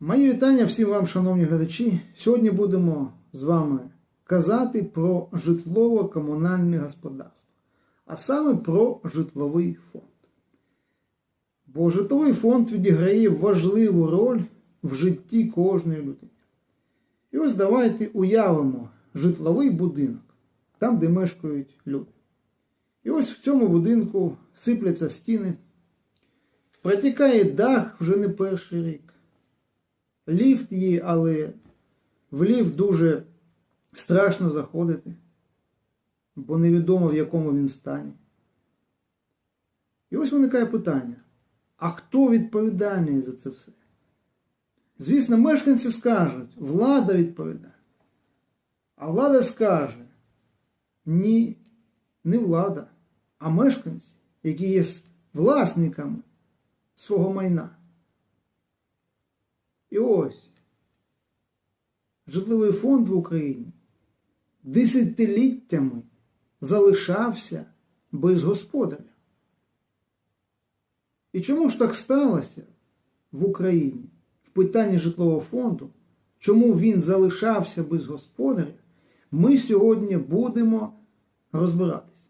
Мої вітання всім вам, шановні глядачі. Сьогодні будемо з вами казати про житлово-комунальне господарство, а саме про житловий фонд. Бо житловий фонд відіграє важливу роль в житті кожної людини. І ось давайте уявимо житловий будинок, там, де мешкають люди. І ось в цьому будинку сипляться стіни, протікає дах вже не перший рік. Ліфт є, але в ліфт дуже страшно заходити, бо невідомо в якому він стані. І ось виникає питання: а хто відповідальний за це все? Звісно, мешканці скажуть, влада відповідає. А влада скаже: ні, не влада, а мешканці, які є власниками свого майна. І ось житловий фонд в Україні десятиліттями залишався без господаря. І чому ж так сталося в Україні в питанні житлового фонду, чому він залишався без господаря, ми сьогодні будемо розбиратись.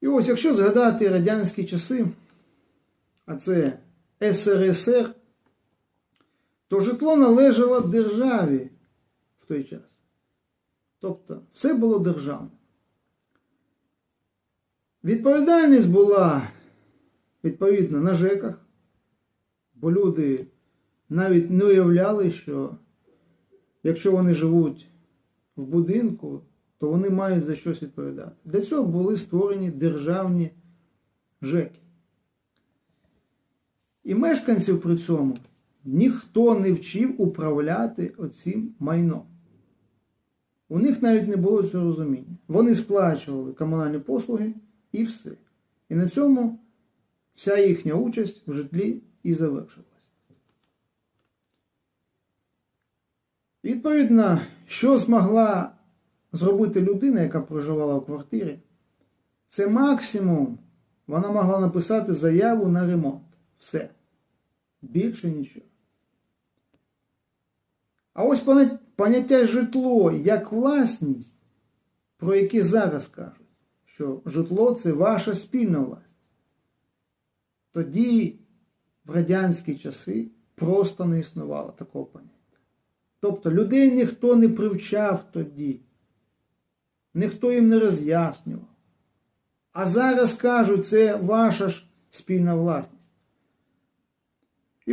І ось, якщо згадати радянські часи, а це СРСР, то житло належало державі в той час. Тобто все було державне. Відповідальність була відповідно на ЖЕКах, бо люди навіть не уявляли, що якщо вони живуть в будинку, то вони мають за щось відповідати. Для цього були створені державні ЖЕКи. І мешканців при цьому ніхто не вчив управляти оцим майном. У них навіть не було цього розуміння. Вони сплачували комунальні послуги і все. І на цьому вся їхня участь в житлі і завершилась. Відповідно, що змогла зробити людина, яка проживала в квартирі, це максимум вона могла написати заяву на ремонт. Все. Більше нічого. А ось поняття житло як власність, про яке зараз кажуть, що житло це ваша спільна власність. Тоді, в радянські часи, просто не існувало такого поняття. Тобто людей ніхто не привчав тоді, ніхто їм не роз'яснював. А зараз кажуть, це ваша ж спільна власність.